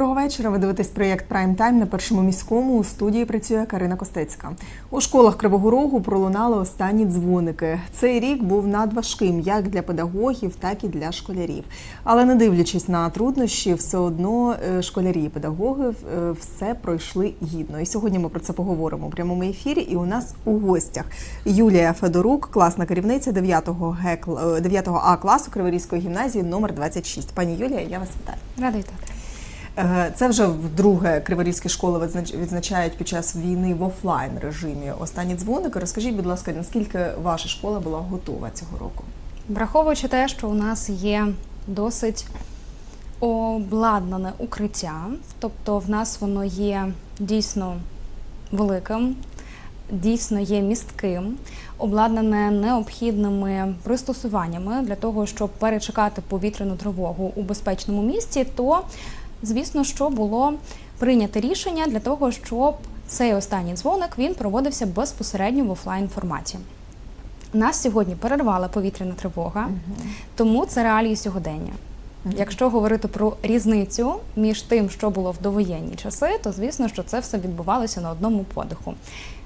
Доброго вечора. Ви дивитесь проєкт Прайм Тайм на першому міському. У студії працює Карина Костецька. У школах Кривого Рогу пролунали останні дзвоники. Цей рік був надважким як для педагогів, так і для школярів. Але не дивлячись на труднощі, все одно е, школярі і педагоги е, все пройшли гідно. І сьогодні ми про це поговоримо у прямому ефірі. І у нас у гостях Юлія Федорук, класна керівниця 9-го 9-го А класу Криворізької гімназії номер 26. Пані Юлія, я вас вітаю. Рада вітати. Е, Це вже вдруге криворізькі школи відзнач- відзначають під час війни в офлайн режимі останні дзвоники. Розкажіть, будь ласка, наскільки ваша школа була готова цього року? Враховуючи те, що у нас є досить обладнане укриття, тобто в нас воно є дійсно великим, дійсно є містким, обладнане необхідними пристосуваннями для того, щоб перечекати повітряну тривогу у безпечному місці, то звісно, що було прийнято рішення для того, щоб цей останній дзвоник він проводився безпосередньо в офлайн форматі. Нас сьогодні перервала повітряна тривога, тому це реалії сьогодення. Якщо говорити про різницю між тим, що було в довоєнні часи, то звісно, що це все відбувалося на одному подиху.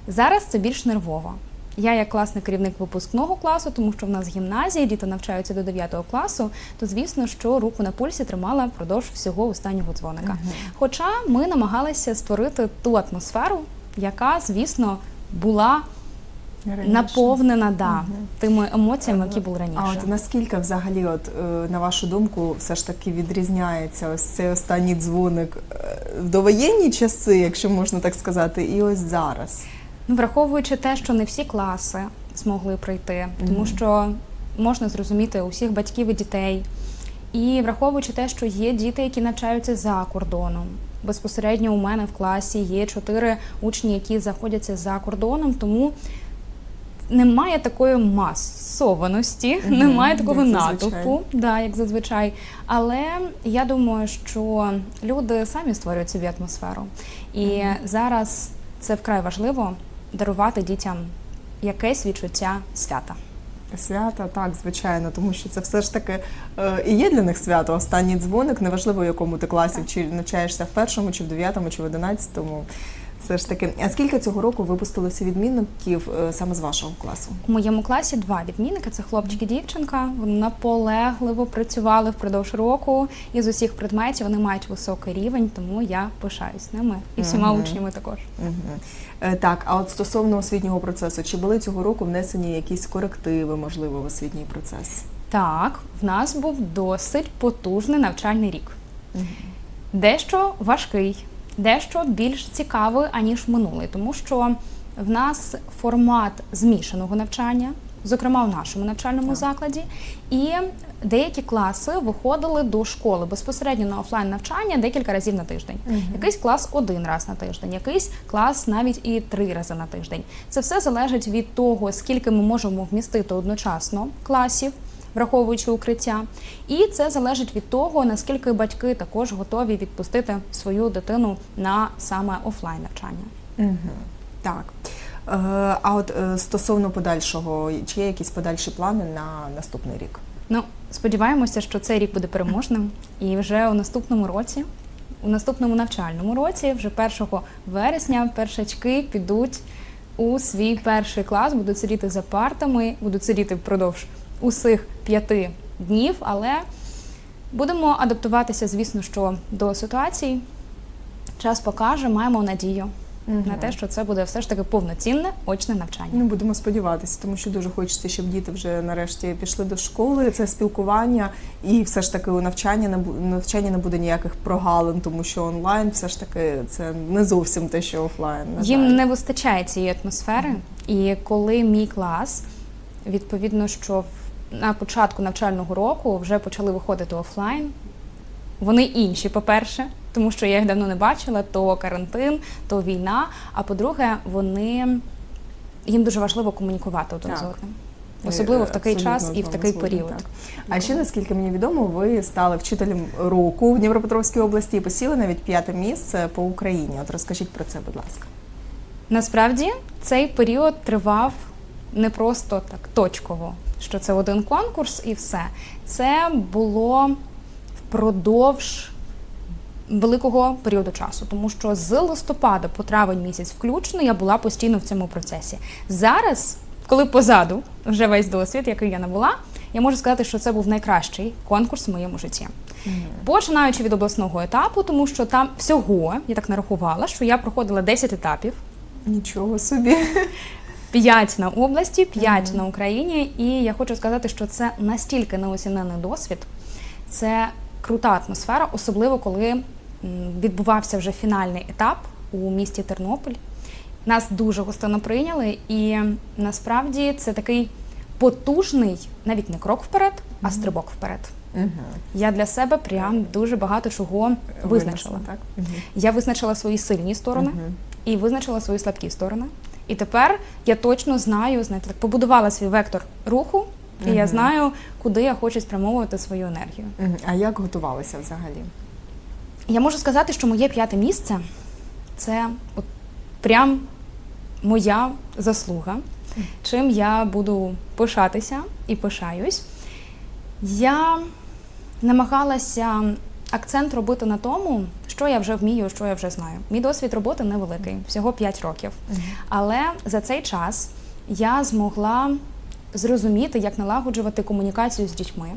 Зараз це більш нервово. Я, як класний керівник випускного класу, тому що в нас гімназія, діти навчаються до 9 класу, то звісно, що руку на пульсі тримала впродовж всього останнього дзвоника. Хоча ми намагалися створити ту атмосферу, яка, звісно, була наповнена да, Мгм. тими емоціями, які були раніше. А от наскільки взагалі, от е, на вашу думку, все ж таки відрізняється ось цей останній дзвоник е, в довоєнні часи, якщо можна так сказати, і ось зараз? Ну, враховуючи те, що не всі класи змогли прийти, тому що можна зрозуміти усіх батьків і дітей. І враховуючи те, що є діти, які навчаються за кордоном. Безпосередньо у мене в класі є чотири учні, які знаходяться за кордоном, тому немає такої масованості, Мгм, немає такого як зазвичай. натовпу, да, як зазвичай. Але я думаю, що люди самі створюють собі атмосферу. І зараз це вкрай важливо дарувати дітям якесь відчуття свята. Свята, так, звичайно, тому що це все ж таки е, і є для них свято. Останній дзвоник, неважливо, в якому ти класі, Так. чи навчаєшся в першому, чи в дев'ятому, чи в одинадцятому. Все ж таки, а скільки цього року випустилося відмінників е, саме з вашого класу? У моєму класі два відмінники це хлопчик і дівчинка. Вони наполегливо працювали впродовж року, і з усіх предметів вони мають високий рівень, тому я пишаюсь ними і всіма Мгм. учнями також. Угу. Так, а от стосовно освітнього процесу, чи були цього року внесені якісь корективи, можливо, в освітній процес? Так, в нас був досить потужний навчальний рік. Дещо важкий, дещо більш цікавий, аніж минулий, тому що в нас формат змішаного навчання, зокрема в нашому навчальному Так. закладі, і деякі класи виходили до школи безпосередньо на офлайн навчання декілька разів на тиждень. Мгм. Якийсь клас один раз на тиждень, якийсь клас навіть і три рази на тиждень. Це все залежить від того, скільки ми можемо вмістити одночасно класів. Враховуючи укриття, і це залежить від того, наскільки батьки також готові відпустити свою дитину на саме офлайн навчання. Угу. Так. Е, а от е, стосовно подальшого, чи є якісь подальші плани на наступний рік? Ну, сподіваємося, що цей рік буде переможним, і вже у наступному році, у наступному навчальному році, вже 1 вересня, першачки підуть у свій перший клас, будуть сидіти за партами, будуть сидіти впродовж усіх п'яти днів, але будемо адаптуватися, звісно, що до ситуацій. Час покаже, маємо надію на те, що це буде все ж таки повноцінне очне навчання. Ну, будемо сподіватися, тому що дуже хочеться, щоб діти вже нарешті пішли до школи. Це спілкування, і все ж таки у навчання навчання не буде ніяких прогалин, тому що онлайн все ж таки це не зовсім те, що офлайн. На Їм жаль. не вистачає цієї атмосфери. І коли мій клас, відповідно, що в- на початку навчального року вже почали виходити офлайн, вони інші, по-перше, тому що я їх давно не бачила, то карантин, то війна. А по-друге, вони їм дуже важливо комунікувати один з одним. Особливо в такий Абсолютно час і в такий період. так. А ще наскільки мені відомо, ви стали вчителем року в Дніпропетровській області і посіли навіть п'яте місце по Україні. От розкажіть про це, будь ласка. Насправді цей період тривав не просто так точково, що це один конкурс і все. Це було впродовж великого періоду часу, тому що з листопада по травень місяць включно я була постійно в цьому процесі. Зараз, коли позаду вже весь досвід, який я набула, я можу сказати, що це був найкращий конкурс в моєму житті. Починаючи від обласного етапу, тому що там всього я так нарахувала, що я проходила 10 етапів. Нічого собі. П'ять на області, п'ять на Україні. І я хочу сказати, що це настільки неоцінений досвід, це крута атмосфера, особливо коли відбувався вже фінальний етап у місті Тернопіль. Нас дуже гостинно прийняли, і насправді це такий потужний, навіть не крок вперед, а стрибок вперед. Угу. Я для себе прям дуже багато чого визначила. Так? Угу. Я визначила свої сильні сторони Мгм. і визначила свої слабкі сторони. І тепер я точно знаю, знаєте, так побудувала свій вектор руху, і я знаю, куди я хочу спрямовувати свою енергію. А як готувалися взагалі? Я можу сказати, що моє п'яте місце це от прям моя заслуга, чим я буду пишатися і пишаюсь. Я намагалася акцент робити на тому, що я вже вмію, що я вже знаю. Мій досвід роботи невеликий, всього 5 років. Але за цей час я змогла зрозуміти, як налагоджувати комунікацію з дітьми.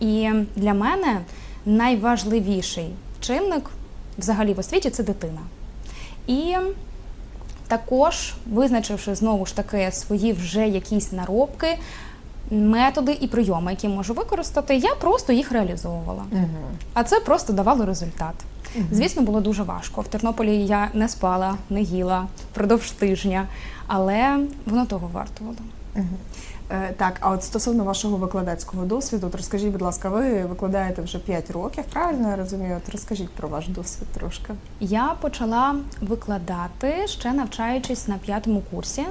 І для мене найважливіший чинник взагалі в освіті це дитина. І також, визначивши знову ж таки свої вже якісь наробки, методи і прийоми, які можу використати, я просто їх реалізовувала. Угу. А це просто давало результат. Звісно, було дуже важко. В Тернополі я не спала, не їла впродовж тижня, але воно того вартувало. Е, Так, а от стосовно вашого викладацького досвіду, от розкажіть, будь ласка, ви викладаєте вже 5 років, правильно я розумію? От розкажіть про ваш досвід трошки. Я почала викладати ще навчаючись на п'ятому курсі,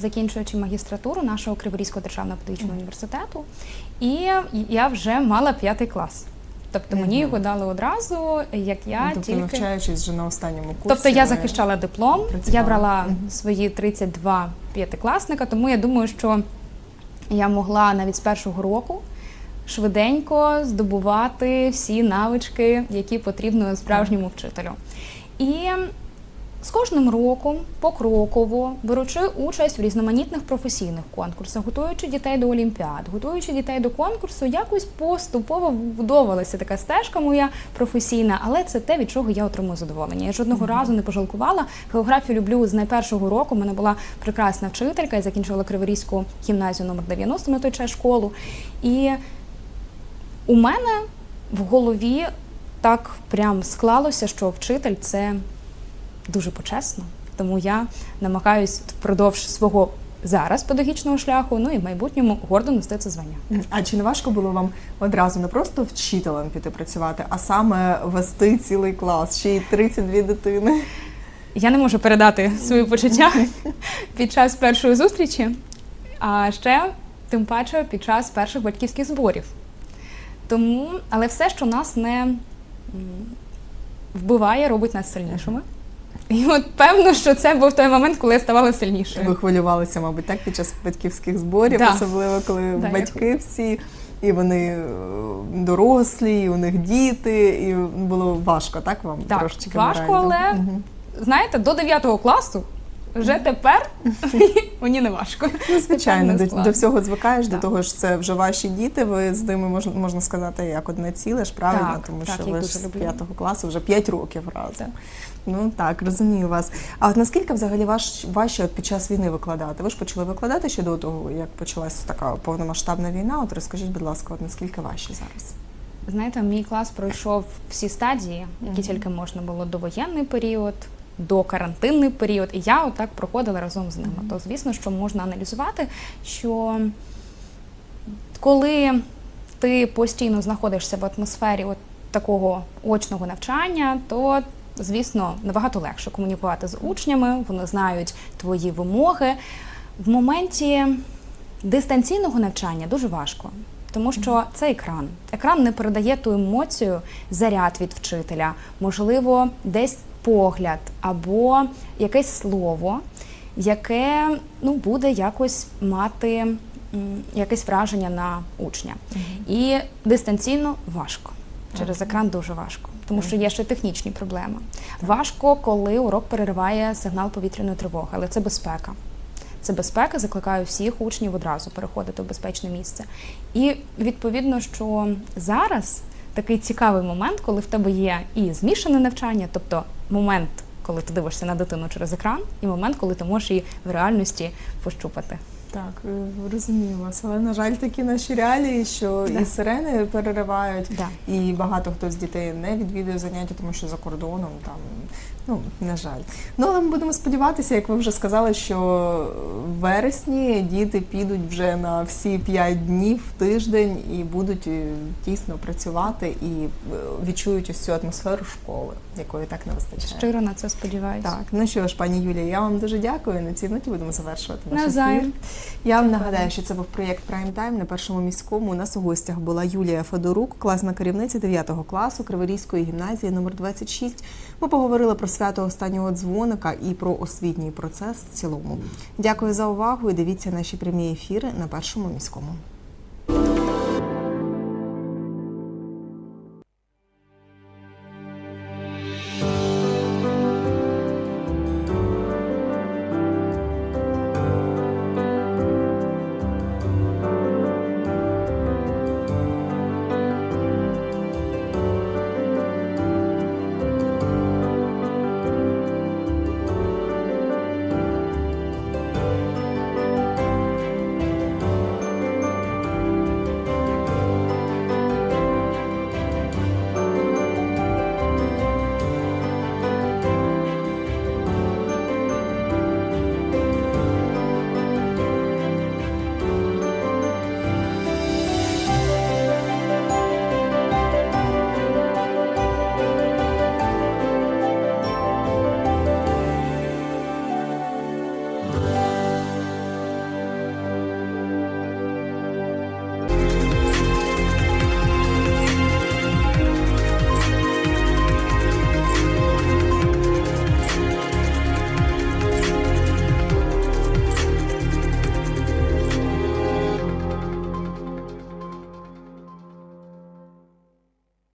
закінчуючи магістратуру нашого Криворізького державного педагогічного університету, і я вже мала п'ятий клас. Тобто мені його дали одразу, як я тобто, тільки навчаючись вже на останньому курсі. Тобто я захищала диплом, я працювала. брала свої 32 п'ятикласника, тому я думаю, що я могла навіть з першого року швиденько здобувати всі навички, які потрібно справжньому вчителю. І з кожним роком, покроково, беручи участь в різноманітних професійних конкурсах, готуючи дітей до олімпіад, готуючи дітей до конкурсу, якось поступово вбудовувалася така стежка моя професійна, але це те, від чого я отримую задоволення. Я жодного разу не пожалкувала. Географію люблю з найпершого року. У мене була прекрасна вчителька, я закінчила Криворізьку гімназію номер 90 на той час школу. І у мене в голові так прям склалося, що вчитель це дуже почесно. Тому я намагаюсь впродовж свого зараз педагогічного шляху, ну і в майбутньому гордо нести це звання. А чи не важко було вам одразу не просто вчителем піти працювати, а саме вести цілий клас, ще й 32 дитини? Я не можу передати свої почуття під час першої зустрічі, а ще тим паче під час перших батьківських зборів. Тому, але все, що нас не вбиває, робить нас сильнішими. І от певно, що це був той момент, коли я ставала сильнішою. Ви хвилювалися, мабуть, так під час батьківських зборів, Да. особливо коли Да, я батьки всі, і вони е, дорослі, і у них діти, і було важко, так вам Так, трошечки важко, морально? але угу. Знаєте, до 9 класу вже тепер мені не важко. Ну, звичайно, до, до всього звикаєш, до того ж це вже ваші діти. Ви з ними можна можна сказати як одне ціле ж правильно, Так, тому так, що ви ж з п'ятого класу вже 5 років разом. Так. Ну так, розумію вас. А от наскільки взагалі ваш важче під час війни викладати? Ви ж почали викладати ще до того, як почалась така повномасштабна війна. От розкажіть, будь ласка, от наскільки важче зараз? Знаєте, мій клас пройшов всі стадії, які Мгм. тільки можна було довоєнний період, до карантинний період, і я отак проходила разом з ними. То звісно, що можна аналізувати, що коли ти постійно знаходишся в атмосфері от такого очного навчання, то звісно набагато легше комунікувати з учнями, вони знають твої вимоги. В моменті дистанційного навчання дуже важко. Тому що це екран. Екран не передає ту емоцію, заряд від вчителя, можливо, десь погляд або якесь слово, яке ну, буде якось мати якесь враження на учня. І дистанційно важко. Через екран дуже важко, тому що є ще технічні проблеми. Важко, коли урок перериває сигнал повітряної тривоги, але це безпека. Це безпека, закликаю всіх учнів одразу переходити в безпечне місце. І відповідно, що зараз такий цікавий момент, коли в тебе є і змішане навчання, тобто момент, коли ти дивишся на дитину через екран, і момент, коли ти можеш її в реальності пощупати. Так, е, розумію вас. Але на жаль, такі наші реалії, що Да. і сирени переривають, Да. і багато хто з дітей не відвідує заняття, тому що за кордоном там. Ну, на жаль. Ну, але ми будемо сподіватися, як ви вже сказали, що в вересні діти підуть вже на всі 5 днів тиждень і будуть е, дійсно працювати і е, відчують ось цю атмосферу школи, якої так не вистачає. Щиро на це сподіваюся. Так, ну що ж, пані Юлія, я вам дуже дякую. На цій ноті будемо завершувати наш ефір. Я вам нагадаю, що це був проєкт Time на першому міському. У нас у гостях була Юлія Федорук, класна керівниця 9 класу Криворізької гімназії номер 26. Ми поговорили про свято останнього дзвоника і про освітній процес в цілому. Дякую за увагу і дивіться наші прямі ефіри на першому міському.